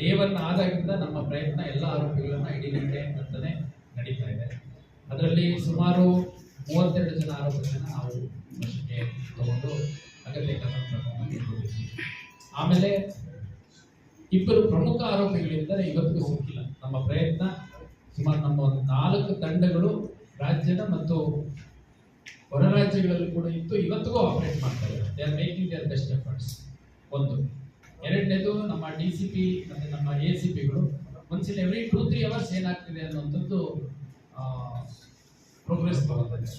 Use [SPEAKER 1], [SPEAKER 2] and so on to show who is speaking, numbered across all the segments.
[SPEAKER 1] Day one ಆದಾಗಿಂದ ನಮ್ಮ ಪ್ರಯತ್ನ ಎಲ್ಲ ಆರೋಪಿಗಳನ್ನ ಹಿಡಿಲಿಕ್ಕೆ ಅಂತಲೇ ನಡೀತಾ ಇದೆ. ಅದರಲ್ಲಿ ಸುಮಾರು ಮೂವತ್ತೆರಡು ಜನ ಆರೋಪಿಗಳನ್ನ ನಾವು ವಶಕ್ಕೆ ತಗೊಂಡು ಅಗತ್ಯ ಕ್ರಮ ಆಮೇಲೆ ಇಬ್ಬರು ಪ್ರಮುಖ ಆರೋಪಿಗಳಿಂದ ಇವತ್ತಿಗೂ ಹೋಗಿಲ್ಲ ನಮ್ಮ ಪ್ರಯತ್ನ ಸುಮಾರು ನಮ್ಮ ಒಂದು ನಾಲ್ಕು ತಂಡಗಳು ರಾಜ್ಯದ ಮತ್ತು ಹೊರ ರಾಜ್ಯಗಳಲ್ಲಿ ಕೂಡ ಇತ್ತು. ಇವತ್ತಿಗೂ ಆಪರೇಟ್ ಮಾಡ್ತಾ ಇದ್ದಾರೆ. They are making their best efforts ಒಂದು. ಎರಡನೇದು ನಮ್ಮ ಡಿ ಸಿ ಪಿ ಮತ್ತು ನಮ್ಮ ಎ ಸಿ ಪಿಗಳು ಒಂದ್ಸಲ ಎವ್ರಿ ಟೂ ತ್ರೀ ಅವರ್ಸ್ ಏನಾಗ್ತಿದೆ ಅನ್ನುವಂಥದ್ದು ಪ್ರೋಗ್ರೆಸ್ ತಗೊಂಡಿದೆ.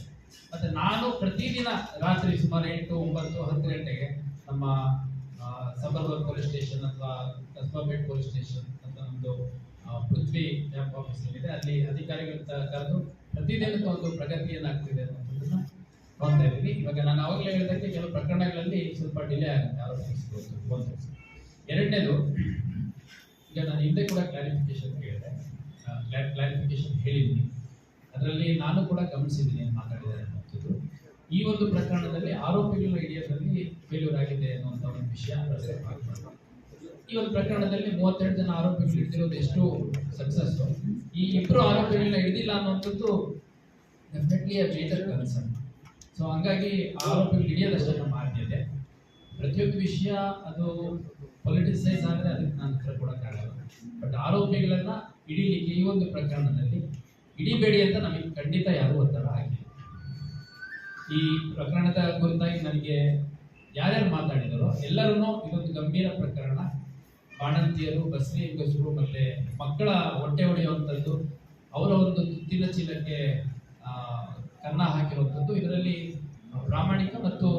[SPEAKER 1] ಮತ್ತು ನಾನು ಪ್ರತಿದಿನ ರಾತ್ರಿ ಸುಮಾರು ಎಂಟು, ಒಂಬತ್ತು, ಹತ್ತು ಗಂಟೆಗೆ ನಮ್ಮ ಸಬರ್ಬನ್ ಪೊಲೀಸ್ ಸ್ಟೇಷನ್ ಅಥವಾ ಕಸ್ಬಾಪೇಟ್ ಪೊಲೀಸ್ ಸ್ಟೇಷನ್ ಅಂತ ನಮ್ಮದು ಪೃಥ್ವಿ ಕ್ಯಾಂಪ್ ಆಫೀಸ್ ಇದೆ. ಅಲ್ಲಿ ಅಧಿಕಾರಿಗಳ ಕರೆದು ಪ್ರತಿದಿನದ ಒಂದು ಪ್ರಗತಿ ಏನಾಗ್ತಿದೆ ಅನ್ನೋದನ್ನ ನೋಡ್ತಾ ಇದ್ದೀನಿ ಇವಾಗ ನಾನು ಅವಾಗಲೇ ಹೇಳಿದಂತೆ ಕೆಲವು ಪ್ರಕರಣಗಳಲ್ಲಿ ಸ್ವಲ್ಪ ಡಿಲೇ ಆಗುತ್ತೆ. ಆರೋಪಿಸ್ಬೋದು ಎರಡನೇದು, ಈಗ ನಾನು ಹಿಂದೆ ಕೂಡ ಕ್ಲಾರಿಫಿಕೇಶನ್ ಕೇಳಿದೆ. ಕ್ಲಾರಿಫಿಕೇಶನ್ ಹೇಳಿದ್ದೀನಿ. ಅದರಲ್ಲಿ ನಾನು ಕೂಡ ಗಮನಿಸಿದ್ದೀನಿ ಮಾತಾಡಿದ್ದಾರೆ ಅನ್ನೋಂಥದ್ದು ಈ ಒಂದು ಪ್ರಕರಣದಲ್ಲಿ ಆರೋಪಿಗಳ ಹಿಡಿಯೋದ್ರಲ್ಲಿ ಫೇಲ್ಯೂರ್ ಆಗಿದೆ ಅನ್ನುವಂಥ ಒಂದು ವಿಷಯ. ಈ ಒಂದು ಪ್ರಕರಣದಲ್ಲಿ ಮೂವತ್ತೆರಡು ಜನ ಆರೋಪಿಗಳು ಹಿಡಿದಿರೋದು ಎಷ್ಟು ಸಕ್ಸಸ್ ಈ ಇಬ್ಬರು ಆರೋಪಿಗಳನ್ನ ಹಿಡಿದಿಲ್ಲ ಅನ್ನುವಂಥದ್ದು definitely uh major concern so ಹಂಗಾಗಿ ಆರೋಪಿಗಳು ಹಿಡಿಯೋದಷ್ಟೇ ನಮ್ಮ ಆದ್ಯತೆ ಪ್ರತಿಯೊಂದು ವಿಷಯ ಅದು ಪೊಲಿಟಿಸೈಸ್ ಆದರೆ ಅದಕ್ಕೆ ನಾನು ಉತ್ತರ ಕೊಡೋಕ್ಕಾಗಲ್ಲ. ಬಟ್ ಆರೋಪಿಗಳನ್ನು ಹಿಡೀಲಿಕ್ಕೆ ಈ ಒಂದು ಪ್ರಕರಣದಲ್ಲಿ ಹಿಡಿಬೇಡಿ ಅಂತ ನಮಗೆ ಖಂಡಿತ ಯಾರೂ ಒತ್ತಡ ಆಗಿಲ್ಲ ಈ ಪ್ರಕರಣದ ಕುರಿತಾಗಿ ನನಗೆ ಯಾರ್ಯಾರು ಮಾತಾಡಿದರೋ ಎಲ್ಲರೂ ಇದೊಂದು ಗಂಭೀರ ಪ್ರಕರಣ. ಬಾಣಂತಿಯರು ಬಸ್ರಿ ಹೆಂಗಸರು ಮತ್ತೆ ಮಕ್ಕಳ ಹೊಟ್ಟೆ ಹೊಡೆಯುವಂಥದ್ದು, ಅವರ ಒಂದು ತುತ್ತಿನ ಚೀಲಕ್ಕೆ ಕನ್ನ ಹಾಕಿರುವಂಥದ್ದು. ಇದರಲ್ಲಿ ಪ್ರಾಮಾಣಿಕ ಮತ್ತು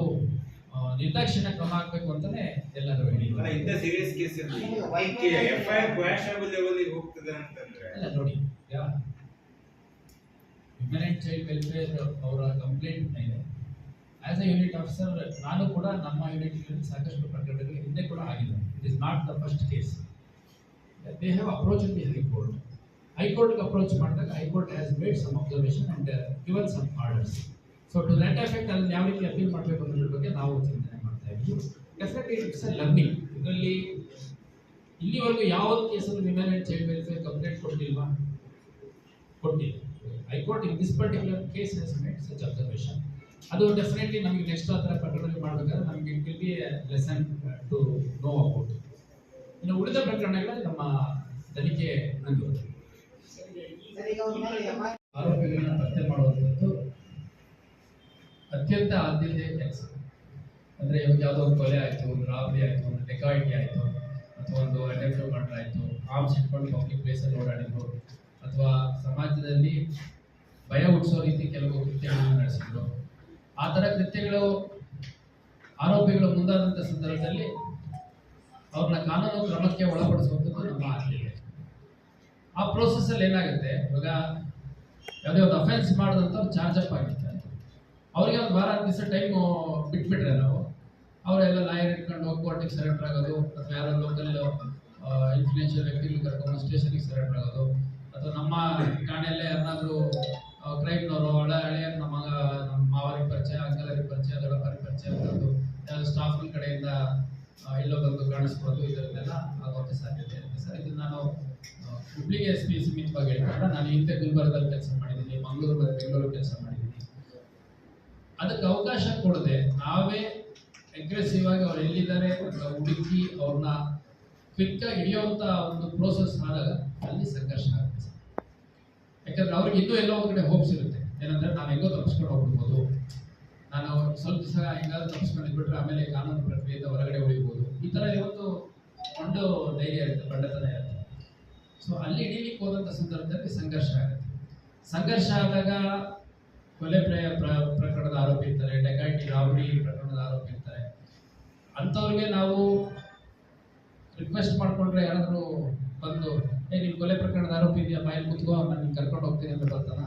[SPEAKER 1] ನಿರ್ದಾಕ್ಷಿಣ್ಯ ಕ್ರಮ ಆಗಬೇಕು ಅಂತಾನೆ ಎಲ್ಲರೂ
[SPEAKER 2] ಅಲ್ಲ
[SPEAKER 1] ಹೇಳಿದ್ದಾರೆ
[SPEAKER 2] ಇಂಥ serious case F I R quashable level ಹೋಗ್ತದೆ ಅಂತಂದ್ರೆ.
[SPEAKER 1] ಅಲ್ಲ ನೋಡಿ ವಿಮೆನ್ ಅಂಡ್ ಚೈಲ್ಡ್ ವೆಲ್ಫೇರ್ ಅವರ ಕಂಪ್ಲೇಂಟ್ ಇದೆ. ಆಸ್ ಎ ಯೂನಿಟ್ ಆಫೀಸರ್ ನಾನು ಕೂಡ ನಮ್ಮ ಯೂನಿಟ್ ಸಾಕಷ್ಟು ಪ್ರಕರಣಗಳು ಹಿಂದೆ ಕೂಡ ಆಗಿದೆ it is not the first case they have approach the high court ಹೈಕೋರ್ಟ್ಗೆ ಅಪ್ರೋಚ್ ಮಾಡಿದಾಗ high court has made some observation and given some orders so to that effect ಅಲ್ಲಿ ಯಾವ ರೀತಿ ಅಪೀಲ್ ಮಾಡಬೇಕು ಅನ್ನೋದ್ರ ಬಗ್ಗೆ ನಾವು ಚಿಂತನೆ ಮಾಡ್ತಾ ಇದ್ವಿ ಡೆಫಿನೆಟ್ಲಿ ಇಟ್ಸ್ ಅ ಲರ್ನಿಂಗ್ ಇದರಲ್ಲಿ ಇಲ್ಲಿವರೆಗೂ ಯಾವ ಕೇಸಲ್ಲಿ women and child welfare complaint ಕೊಟ್ಟಿಲ್ವಾ? ಕೊಟ್ಟಿಲ್ಲ. High court in this particular case has made such observation ಅದು ಡೆಫಿನೆಟ್ಲಿ ನಮಗೆ ನೆಕ್ಸ್ಟ್ ಆ ಥರ ಪ್ರಕರಣಗಳು ಮಾಡಬೇಕಾದ್ರೆ ನಮಗೆ it will be lesson to know about ಇನ್ನು ಉಳಿದ ಪ್ರಕರಣಗಳಲ್ಲಿ ನಮ್ಮ ತನಿಖೆ ನಂದು ಆರೋಪಿಗಳನ್ನ ಪತ್ತೆ ಮಾಡುವಂಥದ್ದು ಅತ್ಯಂತ ಆದ್ಯತೆಯ ಕೆಲಸ ಅಂದರೆ ಇವಾಗ ಯಾವುದೋ ಒಂದು ಕೊಲೆ ಆಯಿತು, ಒಂದು ರಾಬರಿ ಆಯಿತು, ಒಂದು ಡೆಕಾಯಿಟಿ ಆಯಿತು, ಅಥವಾ ಒಂದು ಅಟೆಂಪ್ಟ್ ಮರ್ಡರ್ ಆಯಿತು ಆರ್ಮ್ಸ್ ಇಟ್ಕೊಂಡು ಪಬ್ಲಿಕ್ ಪ್ಲೇಸಲ್ಲಿ ಓಡಾಡಿದ್ರು, ಅಥವಾ ಸಮಾಜದಲ್ಲಿ ಭಯ ಹುಟ್ಟಿಸೋ ರೀತಿ ಕೆಲವು ಕೃತ್ಯಗಳನ್ನು ನಡೆಸಿದ್ರು. ಆ ಥರ ಕೃತ್ಯಗಳು, ಆರೋಪಿಗಳು ಮುಂದಾದಂಥ ಸಂದರ್ಭದಲ್ಲಿ ಅವ್ರನ್ನ ಕಾನೂನು ಕ್ರಮಕ್ಕೆ ಒಳಪಡಿಸುವಂಥದ್ದು ನಮ್ಮ ಆಗಲಿಲ್ಲ ಆ ಪ್ರೋಸೆಸ್ಸಲ್ಲಿ ಏನಾಗುತ್ತೆ? ಇವಾಗ ಯಾವುದೇ ಒಂದು ಅಫೆನ್ಸ್ ಮಾಡಿದಂಥವ್ರು ಚಾರ್ಜ್ ಅಪ್ ಆಗಿರ್ತಾರೆ ಅವರಿಗೆ ಒಂದು ವಾರ ದಿವಸ ಟೈಮ್ ಬಿಟ್ಬಿಟ್ರೆ ನಾವು. ಅವರೆಲ್ಲ ಲಾಯರ್ ಇಟ್ಕೊಂಡು ಹೋಗಿ ಕೋರ್ಟಿಗೆ ಸರೆಂಡರ್ ಆಗೋದು, ಅಥವಾ ಯಾರೋ ಲೋಕಲ್ ಇನ್ಫ್ಲೂಯೆನ್ಷಿಯಲ್ ವ್ಯಕ್ತಿಗಳು ಕರ್ಕೊಂಡು ಸ್ಟೇಷನಿಗೆ ಸರೆಂಡರ್ ಆಗೋದು, ಅಥವಾ ನಮ್ಮ ಠಾಣೆಯಲ್ಲೇ ಯಾರಾದರೂ ಕ್ರೈಮ್ನವರು ಹಳೆ, ಹಳೆಯ ನಮ್ಮ ಮಗ, ನಮ್ಮ ಮಾವರಿಗೆ ಪರಿಚಯ, ಅಂಕಲರಿಗೆ ಪರಿಚಯ, ದೊಡ್ಡಪ್ಪರಿಗೆ ಪರಿಚಯ ಯಾರು ಸ್ಟಾಫ್ಗಳ ಕಡೆಯಿಂದ ಇಲ್ಲೋ ಬಂದು ಕಾಣಿಸ್ಬೋದು, ಇದರಲ್ಲೆಲ್ಲ ಆಗೋಕ್ಕೆ ಸಾಧ್ಯತೆ ಇರುತ್ತೆ. ಸರ್, ಇದು ನಾನು ಹುಬ್ಳಿಗೆ ಎಸ್ ಪಿ ನಾನು ಹಿಂದೆ ಗುಲ್ಬರ್ಗದಲ್ಲಿ ಕೆಲಸ ಮಾಡಿದ್ದೀನಿ, ಮಂಗಳೂರು, ಬೆಂಗಳೂರು ಕೆಲಸ ಮಾಡಿದ್ದೀನಿ. ಅದಕ್ಕೆ ಅವಕಾಶ ಕೊಡದೆ ನಾವೇ ಅಗ್ರೆಸಿವ್ ಆಗಿ ಅವ್ರು ಎಲ್ಲಿದ್ದಾರೆ ಹುಡುಕಿ ಅವ್ರನ್ನ ಕ್ವಿಕ್ ಆಗಿ ಹಿಡಿಯುವಂತ ಒಂದು ಪ್ರೋಸೆಸ್ ಆದಾಗ ಅಲ್ಲಿ ಸಂಘರ್ಷ ಆಗುತ್ತೆ. ಯಾಕಂದ್ರೆ ಅವ್ರಿಗೆ ಇನ್ನೂ ಎಲ್ಲೋ ಒಂದ್ ಕಡೆ ಹೋಪ್ಸ್ ಇರುತ್ತೆ. ಏನಂದ್ರೆ ನಾನು ಹೆಂಗೋ ತಪ್ಪಿಸ್ಕೊಂಡು ಹೋಗ್ಬಿಡ್ಬೋದು. ನಾನು ಸ್ವಲ್ಪ ಸಹ ಹೆಂಗಾದ್ರೂ ತಪ್ಪಿಸ್ಕೊಂಡು ಬಿಟ್ರೆ ಆಮೇಲೆ ಕಾನೂನು ಪ್ರಕ್ರಿಯೆಯಿಂದ ಹೊರಗಡೆ ಉಳಿಬೋದು ಈ ತರ ಇವತ್ತು ಒಂದು ಧೈರ್ಯ ಇರುತ್ತೆ, ಬಂಡತನ ಇರುತ್ತೆ. ಸೊ ಅಲ್ಲಿ ಹಿಡೀಲಿಕ್ಕೆ ಹೋದಂಥ ಸಂದರ್ಭದಲ್ಲಿ ಸಂಘರ್ಷ ಆಗುತ್ತೆ. ಸಂಘರ್ಷ ಆದಾಗ ಕೊಲೆ ಪ್ರಯ ಪ್ರ- ಪ್ರಕರಣದ ಆರೋಪಿ ಇರ್ತಾರೆ ಡೆಕಾಟಿ ರಾಬರಿ ಪ್ರಕರಣದ ಆರೋಪಿ ಇರ್ತಾರೆ. ಅಂಥವ್ರಿಗೆ ನಾವು ರಿಕ್ವೆಸ್ಟ್ ಮಾಡ್ಕೊಂಡ್ರೆ ಯಾರಾದರೂ ಬಂದು, ಏ ನಿಮ್ಮ ಕೊಲೆ ಪ್ರಕರಣದ ಆರೋಪಿ ಇದೆಯಾ? ಬಾಯಲ್ಲಿ ಮುತ್ಕೋ ನಾನು ನಿಮ್ಗೆ ಕರ್ಕೊಂಡು ಹೋಗ್ತೀನಿ ಅಂತ ಬರ್ತಾನ?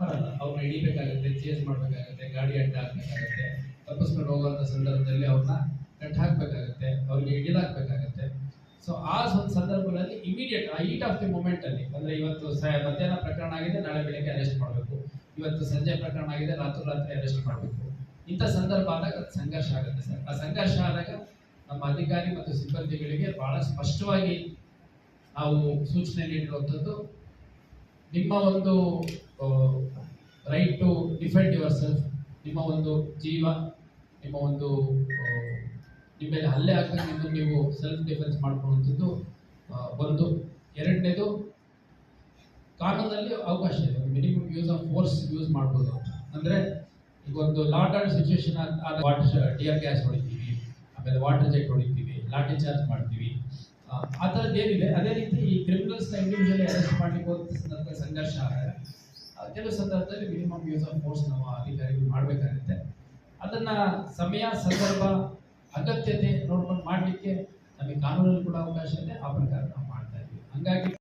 [SPEAKER 1] ಬರಲ್ಲ ಅವ್ರನ್ನ ಹಿಡಿಬೇಕಾಗುತ್ತೆ ಚೇಸ್ ಮಾಡಬೇಕಾಗುತ್ತೆ, ಗಾಡಿ ಅಡ್ಡ ಹಾಕಬೇಕಾಗುತ್ತೆ, ತಪ್ಪಿಸ್ಕೊಂಡು ಹೋಗುವಂಥ ಸಂದರ್ಭದಲ್ಲಿ ಅವ್ರನ್ನ ಕಟ್ ಹಾಕಬೇಕಾಗುತ್ತೆ, ಅವ್ರಿಗೆ ಹಿಡಿದಾಕ್ಬೇಕಾಗುತ್ತೆ. ಸೊ ಆ ಒಂದು ಸಂದರ್ಭಗಳಲ್ಲಿ ಇಮಿಡಿಯೇಟ್ ಆ ಹೀಟ್ ಆಫ್ ದಿ ಮೂಮೆಂಟಲ್ಲಿ ಅಂದ್ರೆ ಇವತ್ತು ಸ ಮಧ್ಯಾಹ್ನ ಪ್ರಕರಣ ಆಗಿದೆ, ನಾಳೆ ಬೆಳಿಗ್ಗೆ ಅರೆಸ್ಟ್ ಮಾಡಬೇಕು. ಇವತ್ತು ಸಂಜೆ ಪ್ರಕರಣ ಆಗಿದೆ, ರಾತ್ರಿ ರಾತ್ರಿ ಅರೆಸ್ಟ್ ಮಾಡಬೇಕು. ಇಂಥ ಸಂದರ್ಭ ಆದಾಗ ಸಂಘರ್ಷ ಆಗುತ್ತೆ ಸರ್. ಆ ಸಂಘರ್ಷ ಆದಾಗ ನಮ್ಮ ಅಧಿಕಾರಿ ಮತ್ತು ಸಿಬ್ಬಂದಿಗಳಿಗೆ ಬಹಳ ಸ್ಪಷ್ಟವಾಗಿ ನಾವು ಸೂಚನೆ ನೀಡಿರುವಂಥದ್ದು, ನಿಮ್ಮ ಒಂದು right to defend yourself ನಿಮ್ಮ ಒಂದು ಜೀವ, ನಿಮ್ಮ ಒಂದು ನಿಮ್ಮ ಮೇಲೆ ಹಲ್ಲೆ ಆಗ್ತದೆ ನೀವು ಸೆಲ್ಫ್ ಡಿಫೆನ್ಸ್ ಮಾಡ್ಕೊಳ್ಳುವಂಥದ್ದು ಒಂದು. ಎರಡನೇದು ಕಾನೂನಲ್ಲಿ ಅವಕಾಶ ಇದೆ. Minimum use of force use ಮಾಡ್ಬೋದು. ಅಂದರೆ ಈಗ ಒಂದು lot and situation water tear gas ಹೊಡಿತೀವಿ ಆಮೇಲೆ ವಾಟರ್ ಜೆಟ್ ಹೊಡಿತೀವಿ ಲಾಟಿ ಚಾರ್ಜ್ ಮಾಡ್ತೀವಿ. ಆ, ಥರದ್ದು ಏನಿದೆ? ಅದೇ ರೀತಿ ಈ ಕ್ರಿಮಿನಲ್ಸ್ನ ಇಂಡಿವಿಜುವಲಿ ಅರೆಸ್ಟ್ ಮಾಡಲಿಕ್ಕೆ ಹೋದ ಸಂಘರ್ಷ ಆದರೆ ಕೆಲವು ಸಂದರ್ಭದಲ್ಲಿ ಮಿನಿಮಮ್ ಯೂಸ್ ಆಫ್ ಫೋರ್ಸ್ ನಾವು ಅಧಿಕಾರಿಗಳು ಮಾಡಬೇಕಾಗುತ್ತೆ. ಅದನ್ನ ಸಮಯ ಸಂದರ್ಭ ಅಗತ್ಯತೆ ನೋಡ್ಕೊಂಡು ಮಾಡಲಿಕ್ಕೆ ನಮಗೆ ಕಾನೂನಲ್ಲಿ ಕೂಡ ಅವಕಾಶ ಇದೆ. ಆ ಪ್ರಕಾರ ನಾವು ಮಾಡ್ತಾ ಇದ್ದೀವಿ. ಹಂಗಾಗಿ